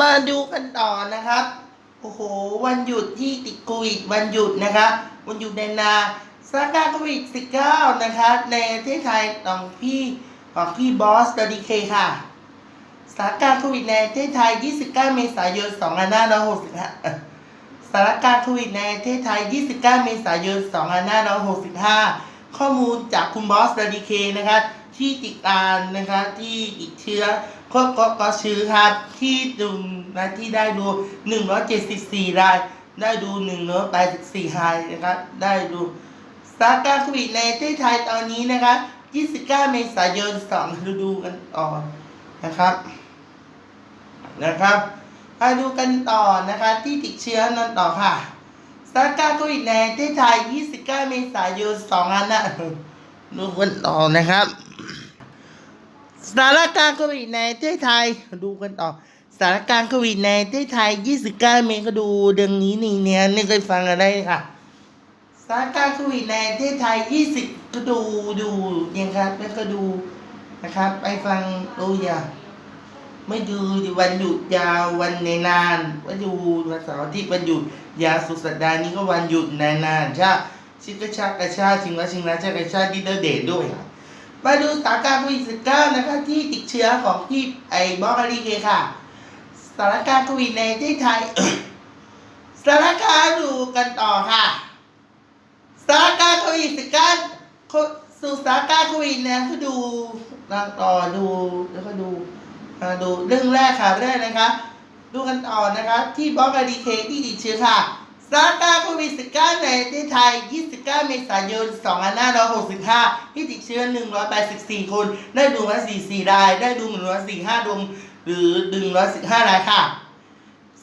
มาดูกันต่อนะครับ โอ้โห วันหยุดที่ติดโควิดวันหยุดนะครับวันหยุดในนาสถานการณ์โควิด -19 นะครับในประเทศไทยของพี่ของพี่บอสดดีเคค่ะสถานการณ์โควิดในประเทศไทย 29 เมษายน 2565สถานการณ์โควิดในประเทศไทย 29 เมษายน 2565 ข้อมูลจากคุณบอสดดีเคนะครับที่ติดตามนะครับที่ติดเชื้อ ก็ก็ก็ชื้อครับที่ดูนะที่ได้ดู 174 ราย ได้ดู184รายนะครับ ได้ดูสถานการณ์โควิดในประเทศไทยตอนนี้นะครับ29 เมษายน2ฤดูกันต่อนะครับ นะครับมาดูกันต่อนะคะที่ติดเชื้อนั่นต่อค่ะสถานการณ์โควิดในประเทศไทย 29 เมษายน2อันนะดูกันต่อนะครับ สถานการณ์โควิดในประเทศไทยดูกันต่อสถานการณ์โควิดในประเทศไทย 29 เมษก็ดูเดือนนี้นี่เนี่ยนี่เคยฟังอะไรค่ะสถานการณ์โควิดในประเทศไทย 20 ก็ดูดูเนี่ยครับแล้วก็ดูนะครับ ไปฟังดูอย่าไม่ดูวันหยุดยาววันในนานวันหยุดวันเสาร์อาทิตย์วันหยุดยาวสุดสัปดาห์นี้ก็วันหยุดนานๆใช่ชิกระชากกระชากชิงละชิงละชากกระชากดิเดอร์เดทด้วยค่ะ มาดูสถานการณ์โควิด19นะคะที่ติดเชื้อของพี่ไอ้บอสอารีเคค่ะสถานการณ์โควิดในประเทศไทยสถานการณ์ดูกันต่อค่ะสถานการณ์โควิด19สู่สถานการณ์โควิดนี่ยก็ดูต่อดูแล้วก็ดูมาดูเรื่องแรกค่ะเรื่องนะคะ ดูกันต่อนะคะ ที่บล็อกอดีเคที่ติดเชื้อค่ะ สถานการณ์โควิด -19 ในประเทศไทย 29 เมษายน 2565 ที่ติดเชื้อ 184 คน ได้ดูมา44ราย ได้ดู145ดวงหรือ 115รายค่ะ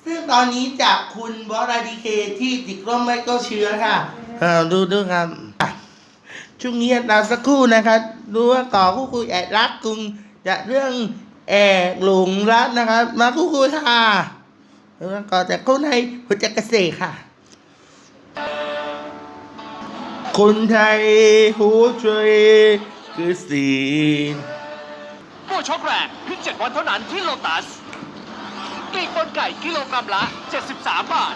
ซึ่งตอนนี้จากคุณบอสอดีเคที่ติดร่วมไม่ก็เชื้อค่ะอ่าดูดูครับอะช่วงนี้เราสักครู่นะครับ ดูว่าก่อผู้คุยแอบรักกุงจากเรื่องแอกหลงรักนะครับ มาคู่คุยค่ะแล้วก็จากคนไทยหัวใจเกษตรค่ะ คนไทยหัวใจเกษตรโปรช็อกแรงเพียง7วันเท่านั้นที่โลตัสปีกบนไก่กิโลกรัมละ 73 บาท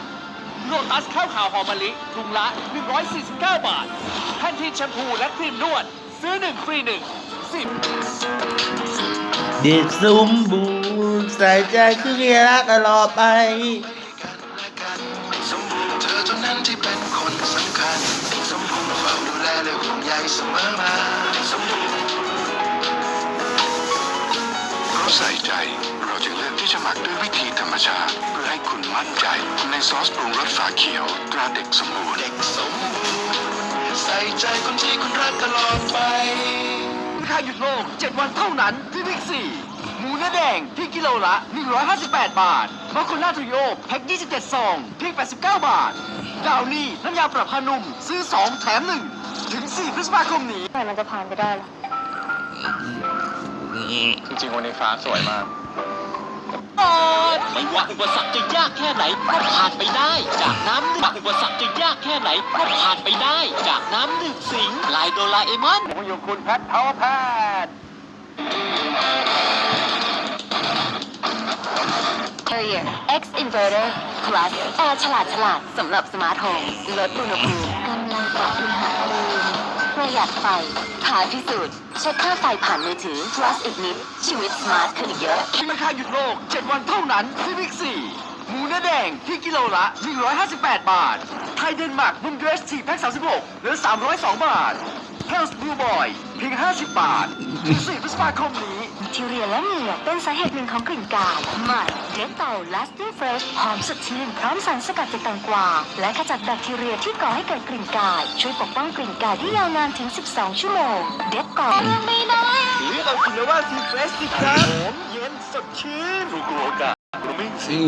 โลตัสข้าวขาวหอมมะลิถุงละ 149 บาทแพนทีนแชมพูและครีมนวด ซื้อ1ฟรี1 10เด็กสมบูรณ์ใส่ใจคือเรียรักตลอดไป เสมอมาสมบูรณ์เพราะใส่ใจ เราจึงเลือกที่จะหมักด้วยวิธีธรรมชาติ เพื่อให้คุณมั่นใจ ในซอสปรุงรสฝาเขียวตราเด็กสมบูรณ์เด็กสมบูรณ์ใส่ใจคนที่คุณรักตลอดไปราคาหยุดโลก 7 วันเท่านั้นที่บิ๊กซีหมูเนื้อแดงที่กิโลละ 158 บาทมาคุน่าทูโยแพ็ค 27 ซองเพียง89 บาท ดาวนี่น้ำยาปรับผ้านุ่ม ซื้อ 2 แถม 1 ถึง 4 พฤษภาคมนี้ทำไมมันจะผ่านไปได้ล่ะจริงๆ วันนี้ฟ้าสวยมาก ไม่ว่าอุปสรรคจะยากแค่ไหนก็ผ่านไปได้ จากน้ำหนึ่งอุปสรรคจะยากแค่ไหนก็ผ่านไปได้ จากน้ำหนึ่งสิงลายโดราเอมอนผมอยู่คุณแพทเทาแพทย์ Carrier X Inverter Plus แอร์ฉลาดฉลาดสำหรับสมาร์ทโฮมลดอุณหภูมิกำลังปรับอุณหภูมิ ประหยัดไฟท้าพิสูจน์เช็คค่าไฟผ่านมือถือ Plus อีกนิด ชีวิตสมาร์ทขึ้นเยอะราคาหยุดโลก 7 วันเท่านั้นที่บิ๊กซีหมูเนื้อแดงที่กิโลละ 158 บาท ไทยเดนมาร์กมุม UST แพ็ค36เหลือ 302 บาทเฮลส์บิวบอยเพียง 50 บาทถึง4พฤษภาคมนี้ แบคทีเรียและเหงื่อเป็นสาเหตุหนึ่งของกลิ่นกายใหม่เดตเต Lasting Fresh หอมสดชื่นพร้อมสารสกัดจากแตงกวาและขจัดแบคทีเรียที่ก่อให้เกิดกลิ่นกาย ช่วยปกป้องกลิ่นกายที่ยาวนานถึง 12 ชั่วโมง เดตเตยังไม่น้อยหรือเอาคุณนว่าซีเฟรชสิครับหอมเย็นสดชื่นฟูกุโอกะกรูมิ่งซี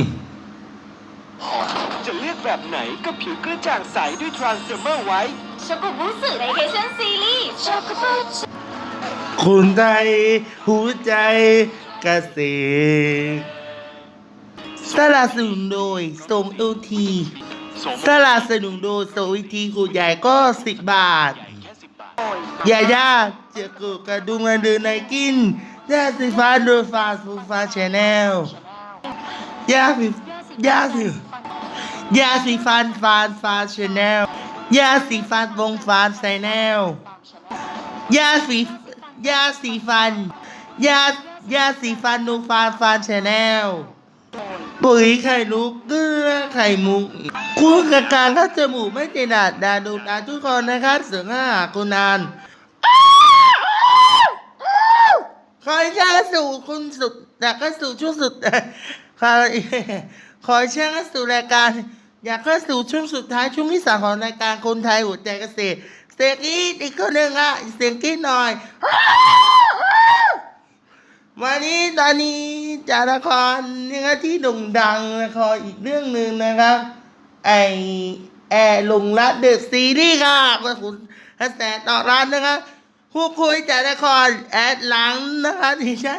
จะเลือกแบบไหนก็ผิวกระจ่างใสด้วยทรานส์เดอร์เมอร์ไว้ช็อกโกบูสึในเคชั่นซีรีส์ช็อกโกบูสึ คนไทยหัวใจเกษตรสนับสนุนโดยส่งเอทีสนับสนุนโดยส่งเอทีขูดใหญ่ก็สิบบาทแค่สิบบาย่ายาจะเกิดกระดุมกระเดือนในกินยาสีฟันดูฟาฟูฟ้าชแนลยาสียาสียาสีฟันฟานฟาชแนลยาสีฟันวงฟานไซแนลยาสี ยาสีฟัน ยายาสีฟันดูฟานฟานชแนล ปุ๋ยไข่ลูกเกลือไข่มุกคู่กับการเข้าจมูกไม่ติดดาดดาดูดาทุกคนนะครับเสือห้าคุณนานขอให้ช่างสู่คุณสุดอยากเข้าสู่ช่วงสุดขอขอให้ช่างสู่รายการ อยากเข้าสู่ช่วงสุดท้ายช่วงที่สามของรายการคนไทยหัวใจเกษตร เสียงกรีดอีกคนหนึ่งอะเสียงกรีดหน่อยวันนี้ตอนนี้จากละครนี่ก็ที่โด่งดังละครอีกเรื่องหนึ่งนะครับ ไอแอร์ลงรัดเดอะซีรีส์ค่ะขอบคุณกระแสต่อร้านนะครับคู่คุยจากละครแอดหลังนะคะที่ใช่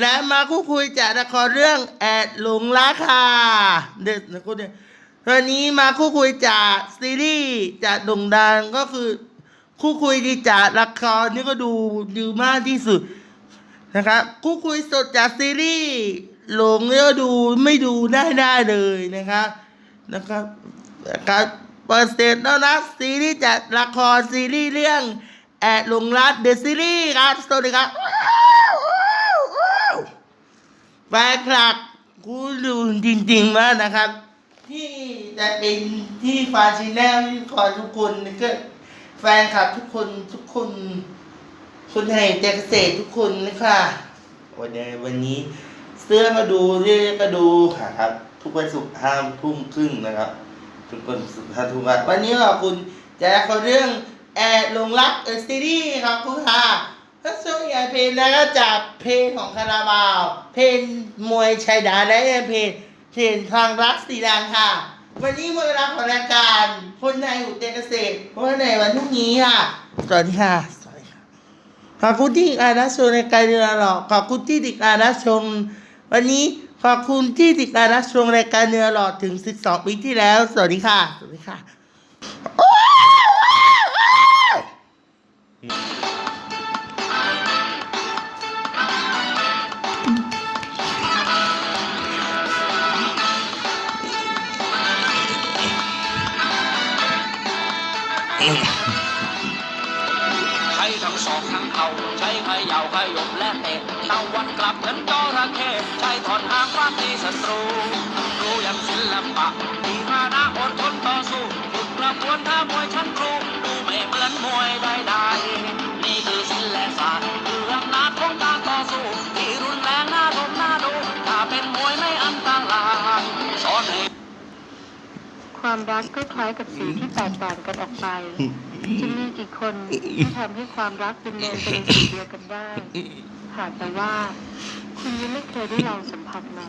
และมาคู่คุยจากละครเรื่องแอดหลงรักค่ะเด็ดนะคุณเนี่ย ตอนนี้มาคู่คุยจากซีรีส์จากดงดังก็คือ คู่คุยดีจากละครนี่ก็ดูดูมากที่สุดนะครับคู่คุยสดจากซีรีส์หลงเนี่ยก็ดูไม่ดูได้ได้เลยนะครับนะครับนะครับเปิดเสร็จแล้วนะซีรีส์จากละครซีรีส์เรื่องแอดหลงรักเดอะซีรีส์ครับสวัสดีครับแฟนคลับกูดูจริงๆมากนะครับ ที่จะเป็นที่ฟาชิแนลที่คอทุกคนก็แฟนคลับทุกคนทุกคนคนไทยใจเกษตรทุกคนนะคะวันนี้วันนี้เสื้อก็ดูเรื่อยก็ดูค่ะครับ ทุกวันศุกร์ห้าทุ่มครึ่งนะครับ ทุกวันศุกร์ห้าทุ่มวันนี้ขอบคุณแจ็คเขาเรื่องแอดลงรักเออซีรีส์ครับคุณค่ะถ้าช่วงใหญ่เพลงแล้วก็จากเพลงของคาราบาว เพลงมวยชายดาและเพลง เพลงทางรักสีแดงค่ะ วันนี้หมดเวลาของรายการคนไทยหัวใจเกษตรเพราะในวันพรุ่งนี้ค่ะสวัสดีค่ะสวัสดีค่ะขอบคุณที่ติดตามรับชมในการเรือหลอกขอบคุณที่ติดตามรับชมวันนี้ขอบคุณที่ติดตามรับชมรายการเรือหลอดถึง 12 ปีที่แล้ว สวัสดีค่ะ สวัสดีค่ะาดตีศัตรูรู้อย่างศิลปะมีมานะอดทนต่อสู้ฝึกกระบวนท่ามวยชั้นครูดูไม่เหมือนมวยใดๆนี่คือศิลปศาสตร์คืออำนาจของการต่อสู้ที่รุนแรงน่าดมน่าดูถ้าเป็นมวยไม่อันตรายสอนให้ความรักก็คล้ายกับสีที่แตกต่างกันออกไปจะมีกี่คนที่ทำให้ความรักเป็นเนรเป็นสีเดียวกันได้หากแต่ว่า คุณยังไม่เคยได้ลองสัมผัสมันว่า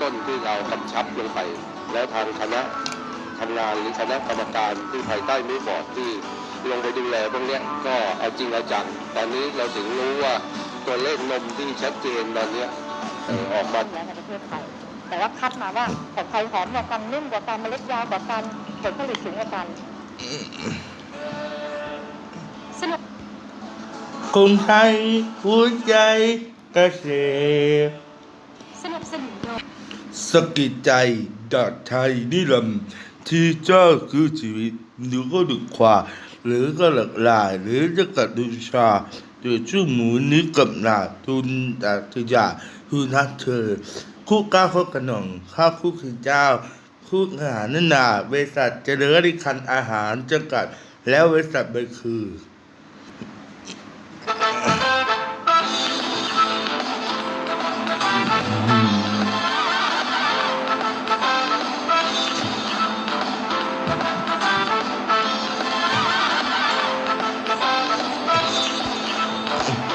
ต้นที่เรากำชับลงไป แล้วทางคณะทำงานหรือคณะกรรมการที่ภายใต้มือบอร์ดที่ลงไปดูแลพวกเนี้ยก็เอาจริงเอาจังตอนนี้เราถึงรู้ว่าตัวเลขนมที่ชัดเจนตอนเนี้ยเอ่อออกมาแล้วในประเทศไทยแต่ว่าคัดมาว่าของใครหอมกว่ากันนุ่มกว่ากันเมล็ดยาวกว่ากันผลผลิตสูงกว่ากันสนุกคนไทยหัวใจเกษตรสนับสนุนโดย สกิดใจดอดไทยนิรันที่เจ้าคือชีวิตหรือก็ดึกขวาหรือก็หลากหลาย หรือจะกัดดูชาโดยชื่อหมูนี้กับหนาทุนแต่ทยาคือนักเธอ คู่ก้าวข้อกระหน่องข้าคู่คือเจ้า คู่อาหารนานาบริษัทเจริญริคันอาหารจำกัดแล้วบริษัทใบคือ